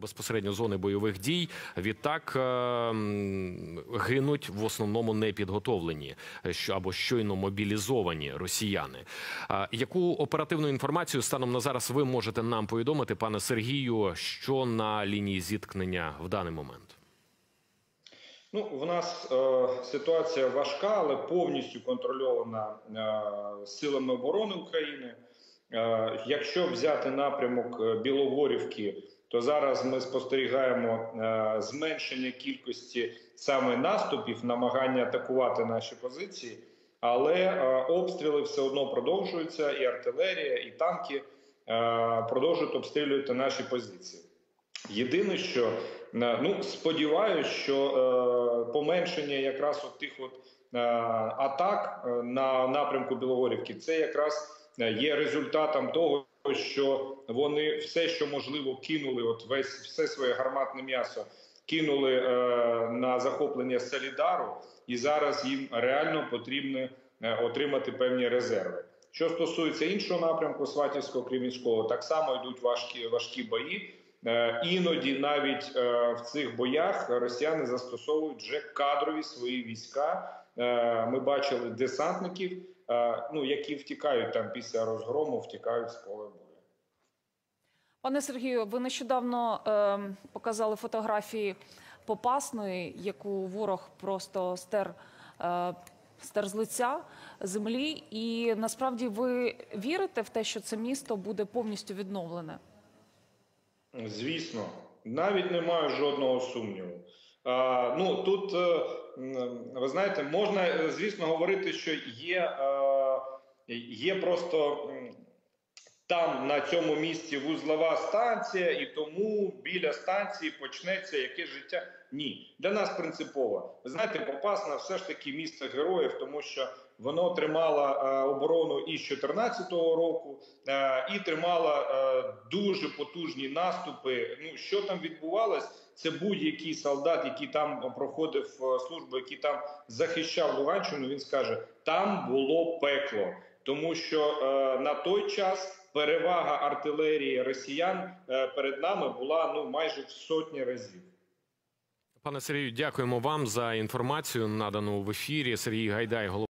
безпосередньо зони бойових дій. Відтак е, гинуть в основному непідготовлені е, або щойно мобілізовані росіяни. Яку оперативну інформацію станом на зараз ви можете нам повідомити, пане Сергію, що на лінії зіткнення в даний момент? Ну, в нас е, ситуація важка, але повністю контрольована е, силами оборони України. Е, якщо взяти напрямок е, Білогорівки, то зараз ми спостерігаємо е, зменшення кількості саме наступів, намагання атакувати наші позиції, але е, обстріли все одно продовжуються, і артилерія, і танки е, продовжують обстрілювати наші позиції. Єдине, що ну сподіваюся, що поменшення якраз от тих от атак на напрямку Білогорівки, це якраз є результатом того, що вони все, що можливо, кинули, от весь все своє гарматне м'ясо кинули е, на захоплення Солідару, і зараз їм реально потрібно е, отримати певні резерви. Що стосується іншого напрямку Сватівського Кремінського, так само йдуть важкі важкі бої. Е, Іноді навіть е, в цих боях росіяни застосовують вже кадрові свої війська. Е, Ми бачили десантників, ну які втікають там після розгрому, втікають з поля бою. Пане Сергію, ви нещодавно е, показали фотографії Попасної, яку ворог просто стер, е, стер з лиця землі. І насправді ви вірите в те, що це місто буде повністю відновлене? Звісно, навіть не маю жодного сумніву. А, ну тут е, ви знаєте, можна е, звісно говорити, що є, е, є просто там на цьому місці вузлова станція, і тому біля станції почнеться яке життя. Ні, для нас принципово. Ви знаєте, Попасна все ж таки місце героїв, тому що воно тримало е, оборону і з 2014 року, е, і тримало е, дуже потужні наступи. Ну що там відбувалось? Це будь-який солдат, який там проходив е, службу, який там захищав Луганщину. Він скаже: там було пекло, тому що е, на той час. Перевага артилерії росіян е, перед нами була ну майже в сотні разів. Пане Сергію, дякуємо вам за інформацію, надану в ефірі. Сергій Гайдай, голова.